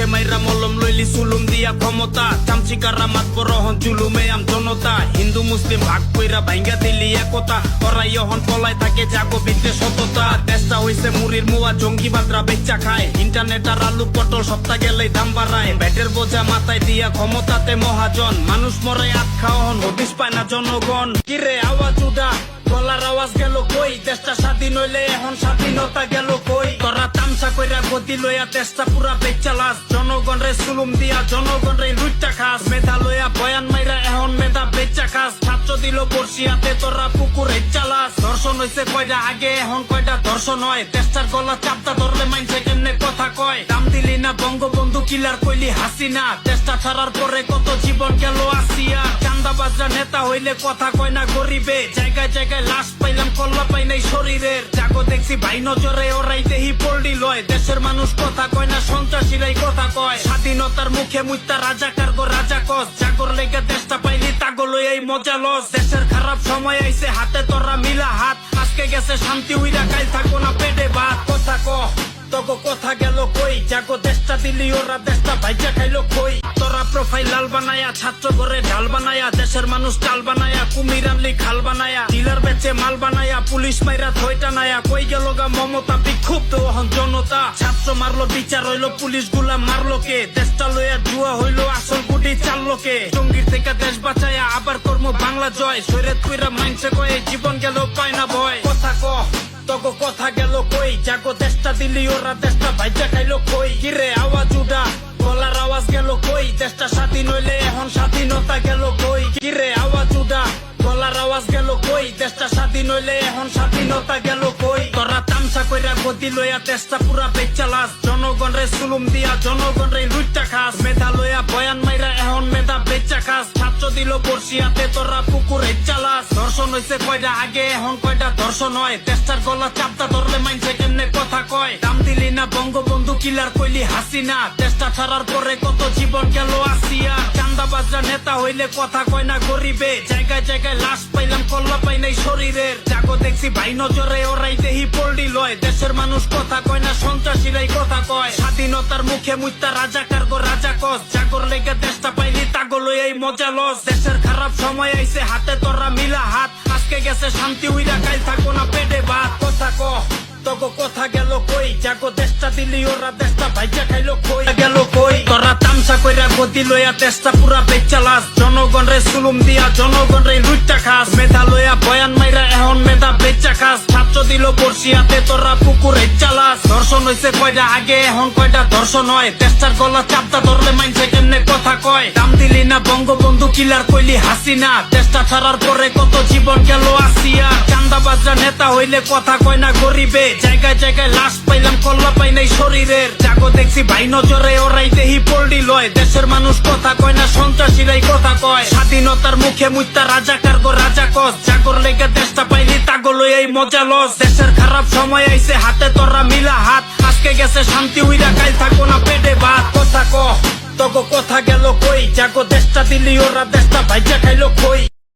মুখে মাইরা মলম লইলি সুলুম দিয়া ক্ষমতা। চামচিকারা মাত বরহন জুলুমে আম জনতা। হিন্দু মুসলিম ভাগ কইরা ভাঙ্গা দিলি একতা ওরা ইহন পলাই থাকে জাগো বিদ্যে সততা। দেশটা হইছে মুড়ির মুয়া, জঙ্গি বাদ্রা বেচা খায়। ইন্টারনেট আর আলু পটল সপ্তাহ গেলেই দাম বাড়ায়। ব্যাটের বোঝা মাথায় দিয়া ক্ষমতাতে মহাজন। মানুষ মরে আত খাওয়ান হদিস পায় না জনগণ। কিরে আওয়াজ উদা? গলার আওয়াজ গেল কই? দেশটা স্বাধীন হইলে এখন স্বাধীনতা গেল কই? পুরা বেচালাস জনগণ রে সুলুম দিয়া জনগণ রে খাস। মেধা বয়ান মাইরা এখন মেধা বেচা খাস। ছাত্র দিল বর্ষিয়াতে তোরা হইছে কয়টা আগে, এখন কয়টা দর্শন হয়? দেশটার গলা চাপটা ধরলে মাইনছে কথা কয়? দাম দিলি না বঙ্গবন্ধু কিলার কইলি হাসিনা। দেশটা ছাড়ার পরে কত জীবন গেল আসিয়া। চান্দা বাজরা নেতা হইলে কথা কয় না গরিবে। জায়গায় জায়গায় লাশ পাইলাম কল্লা দেখছি ভাই নজরে ওরাই দেহি পল্লি লয়। দেশের মানুষ কথা কয় না, সন্ত্রাসীরাই কথা কয়। স্বাধীনতার মুখে মুইতা রাজা কার্গো রাজা কস। জাগর লেগে দেশটা পাইলি তাগো লই এই মজা লস। দেশের খারাপ সময় আইছে, হাতে তোরা মিলা হাত। আজকে গেছে শান্তি উইরা, কাল থাকো না পেটে ভাত। কথা ক, তগো কথা গেল কই? জাগো দেশটা দিলি, ওরা দেশটা ভাইজা খাইলো কই? তোরা প্রোফাইল লাল বানায়া, ছাত্র ঘরে ঢাল বানায়া, দেশের মানুষ চাল বানায়া, কুমির আনলি খাল বানায়া ডিলার বেচে মাল বানায়া, পুলিশ মাইরা থইটা নায়া। কই গেল গা মমতা? বিক্ষুব্ধ হন জনতা। ছাত্র মারলো, বিচার হইল, পুলিশগুলা মারলো কে? দেশটা লইয়া জুয়া হইল, আসল গুটি চাললো কে? জঙ্গির থেকে দেশ বাঁচায়া আবার কর্ম বাংলা জয়। সৈরেত কইরা মাইনসে কয়ে, জীবন গেল পায় না ভয়। কথা ক, তগো কথা গেল কই? জাগো দেশটা দিলি, ওরা দেশটা ভাইজা খাইলো কই? কিরে আওয়াজ উডা, গলার আওয়াজ গেল কই? দেশটা স্বাধীন হইলে এখন স্বাধীনতা গেল কই? কিরে আওয়াজ উডা আওয়াজ গেল কই? দেশটা স্বাধীন হইলে এখন স্বাধীনতা গেল কই? তোরা তামসা কইরা গদি লইয়া দেশটা পুরা বেচালাস জনগণ রে সুলুম দিয়া জনগণ রে লুইটা খাস। মেধা লইয়া দিল বর্ষিয়াতে তোরা পুকুরে চালাস। দর্শন হইছে কয়টা আগে, এখন কয়টা দর্শন হয়? দেশটার গলা চাপটা ধরলে মাইনছে কেমনে কথা কয়? দাম দিলি না বঙ্গবন্ধু কিলার কইলি হাসিনা। দেশটা ছাড়ার পরে কত জীবন গেল আসিয়া। নেতা হইলে কথা কয় না গরিবে। জায়গায় জায়গায় লাশ পাইলাম, কল্লা পাই নাই শরীরের। জাগো দেখছি ভাই নজরে ওরাই দেহি পল্লি লয়। দেশের মানুষ কথা কয় না, সন্ত্রাসীরাই কথা কয়। স্বাধীনতার মুখে মুইতা রাজা কার্গো রাজা কস? জাগর লেগে দেশটা এই মজা লস, দেশের খারাপ সময় আইছে, হাতে তোরা মিলা হাত। আজকে গেছে শান্তি, উইরা কাল থাকো না পেটে ভাত। কথা ক, তগো কথা গেল কই? জাগো দেশটা দিলি, ওরা দেশটা ভাইজা খাইলো কই? গেল কই? তোরা তামসা কইরা গদি লইয়া দেশটা পুরা বেচালাস জনগণ রে সুলুম দিয়া জনগণ রে লুইটা খাস। মেধা লইয়া বয়ান মাইরা এখন মেধা বেচা খাস। ছাত্র দিল বর্ষিয়াতে তোরা পুকুরে চালাস। দর্শন হইছে কয়টা আগে, এখন কয়টা দর্শন হয়? দেশটার গলা চাপটা ধরলে মাইনছে কেমনে কথা কয়? দাম দিলি না বঙ্গবন্ধু কিলার কইলি হাসিনা। দেশটা ছাড়ার পরে কত জীবন গেল আসিয়া। চান্দা বাজরা নেতা হইলে কথা কয় না গরিবে। জায়গায় জায়গায় লাশ পাইলাম, কল্লা পাই নাই শরীরের। জাগো দেখছি ভাই নজরে, ওরাই দেহি পল্লি লয় দেশের মানুষ কথা কয় না, সন্ত্রাসীরাই কথা কয়। স্বাধীনতার মুখে মুইতা রাজা কার্গো রাজা কস। জাগর লেগে দেশটা পাইলি, তাগো লই এই মজা লস। দেশের খারাপ সময় আইছে, হাতে তোরা মিলা হাত। আজকে গেছে শান্তি, উইরা কাল থাকো না পেটে ভাত। কথা ক, তগো কথা গেল কই? জাগো দেশটা দিলি, ওরা দেশটা ভাইজা খাইলো কই?